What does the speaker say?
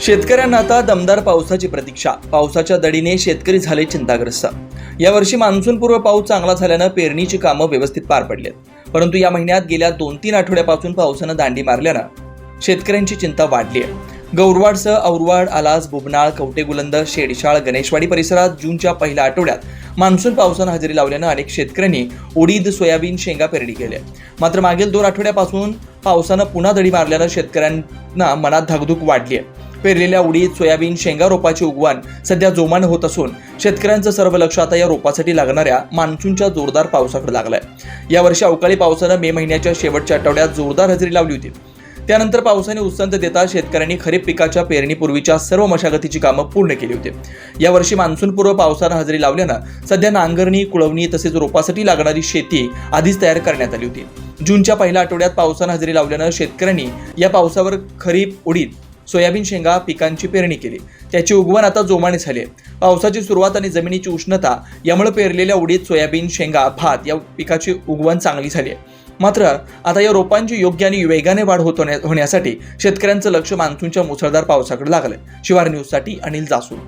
शेतकऱ्यांना आता दमदार पावसाची प्रतीक्षा. पावसाच्या दडीने शेतकरी झाले चिंताग्रस्त. यावर्षी मान्सूनपूर्व पाऊस चांगला झाल्यानं पेरणीची कामं व्यवस्थित पार पडलीत. आहेत परंतु या महिन्यात गेल्या दोन तीन आठवड्यापासून पावसानं दांडी मारल्यानं शेतकऱ्यांची चिंता वाढली आहे गौरवाडसह औरवाड आलास बुबनाळ कवटेगुलंद शेडशाळ गणेशवाडी परिसरात जूनच्या पहिल्या आठवड्यात मान्सून पावसानं हजेरी लावल्यानं अनेक शेतकऱ्यांनी उडीद सोयाबीन शेंगा पेरणी केली मात्र मागील दोन आठवड्यापासून पावसानं पुन्हा दडी मारल्यानं शेतकऱ्यांना मनात धाकधूक वाढली आहे पेरलेल्या उडीद सोयाबीन शेंगा रोपाची उगवण सध्या जोमानं होत असून शेतकऱ्यांचं सर्व लक्ष आता या रोपासाठी लागणाऱ्या मान्सूनच्या जोरदार पावसाकडे लागलंय. यावर्षी अवकाळी पावसानं मे महिन्याच्या शेवटच्या आठवड्यात जोरदार हजेरी लावली होती. त्यानंतर पावसाने उत्संत देता शेतकऱ्यांनी खरीप पिकाच्या पेरणीपूर्वीच्या सर्व मशागतीची कामं पूर्ण केली होती. यावर्षी मान्सूनपूर्व पावसानं हजेरी लावल्यानं सध्या नांगरणी कुळवणी तसेच रोपासाठी लागणारी शेती आधीच तयार करण्यात आली होती. जूनच्या पहिल्या आठवड्यात पावसानं हजेरी लावल्यानं शेतकऱ्यांनी या पावसावर खरीप उडीद सोयाबीन शेंगा पिकांची पेरणी केली. त्याची उगवण आता जोमाने झाली आहे. पावसाची सुरुवात आणि जमिनीची उष्णता यामुळे पेरलेल्या उडीत सोयाबीन शेंगा भात या पिकाची उगवण चांगली झाली आहे. मात्र आता या रोपांची योग्य आणि वेगाने वाढ होत होण्या- होण्यासाठी शेतकऱ्यांचं लक्ष मान्सूनच्या मुसळधार पावसाकडे लागलं शिवार न्यूजसाठी अनिल जासूर